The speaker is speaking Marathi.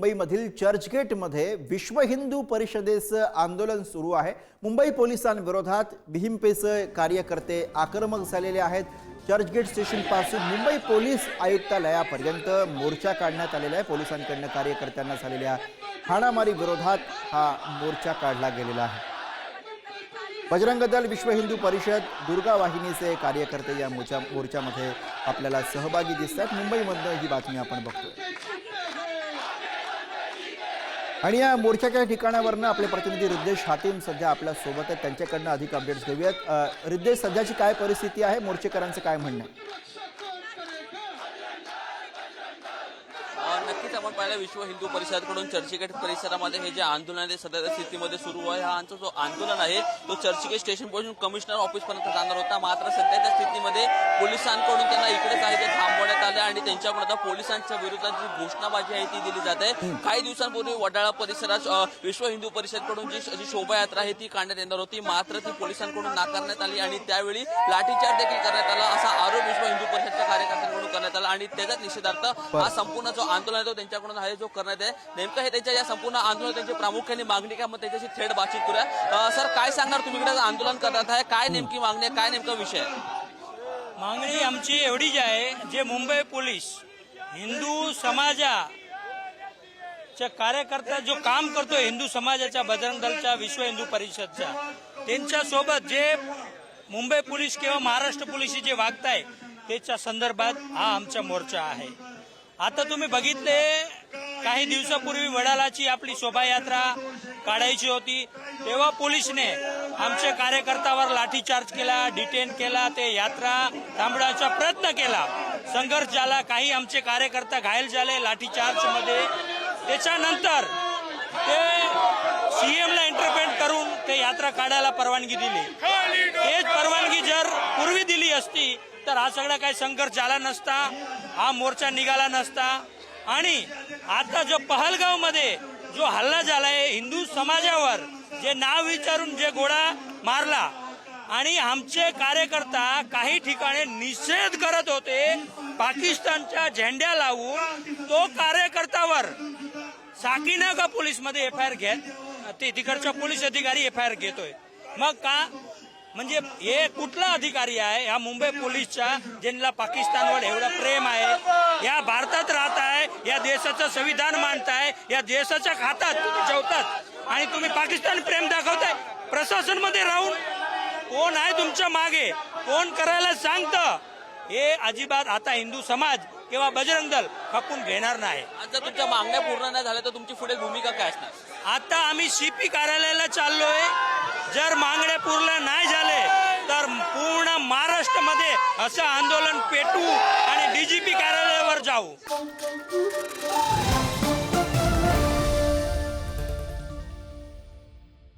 मुंबईमधील चर्चगेटमध्ये विश्व हिंदू परिषदेचं आंदोलन सुरू आहे. मुंबई पोलिसांविरोधात भिंपेचे कार्यकर्ते आक्रमक झालेले आहेत. चर्चगेट स्टेशनपासून मुंबई पोलीस आयुक्तालयापर्यंत मोर्चा काढण्यात आलेला आहे. पोलिसांकडनं कार्यकर्त्यांना झालेल्या हाणामारी विरोधात हा मोर्चा काढला गेलेला आहे. बजरंग दल विश्व हिंदू परिषद दुर्गा वाहिनीचे कार्यकर्ते या मोर्चा मोर्चामध्ये आपल्याला सहभागी दिसतात मुंबईमधनं ही बातमी आपण बघतोय. आणि या मोर्चाच्या ठिकाणावरनं आपले प्रतिनिधी रिद्देश हातीम सध्या आपल्यासोबत आहेत. त्यांच्याकडनं अधिक अपडेट्स घेऊयात. अ, रिद्देश सध्याची काय परिस्थिती आहे? मोर्चेकरांचं काय म्हणणं नक्कीच आपण पाहिलं विश्व हिंदू परिषदकडून चर्चगेट परिसरामध्ये हे जे आंदोलन आहे सध्याच्या स्थितीमध्ये सुरू आहे हा आमचा जो आंदोलन आहे तो चर्चगेट स्टेशनपासून कमिशनर ऑफिसपर्यंत जाणार होता. मात्र सध्याच्या स्थितीमध्ये पोलिसांकडून त्यांना इकडे काही आणि त्यांच्याकडून आता पोलिसांच्या विरोधात जी घोषणाबाजी आहे ती दिली जात. आहे काही दिवसांपूर्वी वडाळा परिसरात विश्व हिंदू परिषदकडून जी जी शोभायात्रा आहे ती काढण्यात येणार होती. मात्र ती पोलिसांकडून नाकारण्यात आली आणि त्यावेळी लाठीचार्ज देखील करण्यात आला असा आरोप विश्व हिंदू परिषदच्या कार्यकर्त्यांकडून करण्यात आला आणि त्याच्याच निषेधार्थ हा संपूर्ण जो आंदोलन आहे तो त्यांच्याकडून आहे जो करण्यात आहे. नेमकं हे त्यांच्या या संपूर्ण आंदोलन त्यांची प्रामुख्याने मागणी काय? मग त्याच्याशी थेट बातचीत करूया. सर काय सांगणार तुम्ही? आंदोलन करत आहे. काय नेमकी मागणी आहे? काय नेमका विषय आहे? मागणी आमची एवढीच आहे जे मुंबई पोलीस हिंदू समाजाच्या कार्यकर्ता जो काम करतो हिंदू समाजाच्या बजरंग दलच्या विश्व हिंदू परिषदचा त्यांच्यासोबत जे मुंबई पोलीस किंवा महाराष्ट्र पोलीस जे वागताय त्याच्या संदर्भात हा आमचा मोर्चा आहे. आता तुम्ही बघितले काही दिवसापूर्वी वडालाची आपली शोभायात्रा काढायची होती तेव्हा पोलिसने आमच्या कार्यकर्त्यावर लाठीचार्ज केला डिटेन केला ते यात्रा थांबवण्याचा प्रयत्न केला. संघर्ष झाला काही आमचे कार्यकर्ता घायल झाले लाठीचार्जमध्ये त्याच्यानंतर ते सीएमला इंटरपेंट करून ते यात्रा काढायला परवानगी दिली. तेच परवानगी जर पूर्वी दिली असती तर हा सगळा काही संघर्ष झाला नसता हा मोर्चा निघाला नसता. आणि आता जो पहलगावमध्ये जो हल्ला झालाय हिंदू समाजावर जे नाव विचारून जे गोळा मारला आणि आमचे कार्यकर्ता काही ठिकाणी निषेध करत होते पाकिस्तानच्या झेंड्या लावून तो कार्यकर्त्यावर साकिनाका पोलीसमध्ये एफ आय आर घेत ते तिकडचा पोलीस अधिकारी एफ आय आर घेतोय. मग का? म्हणजे हे कुठला अधिकारी आहे? या मुंबई पोलीसचा ज्यांना पाकिस्तानवर एवढं प्रेम आहे या भारतात राहत आहे या देशाचं संविधान मांडताय या देशाच्या खातात तुम्ही जेवतात. आणि तुम्ही पाकिस्तान प्रेम दाखवताय. प्रशासनमध्ये राहून कोण आहे तुमच्या मागे? कोण करायला सांगतं? हे अजिबात आता हिंदू समाज किंवा बजरंग दल खपून घेणार नाही. आज जर तुमच्या मागण्या पूर्ण नाही झाल्या तर तुमची पुढे भूमिका काय असणार? आता आम्ही सीपी कार्यालयाला चाललोय. जर मागण्या पूर्ण नाही झाले विरोधामध्ये असं आंदोलन पेटू आणि डीजीपी कार्यालयावर जाऊ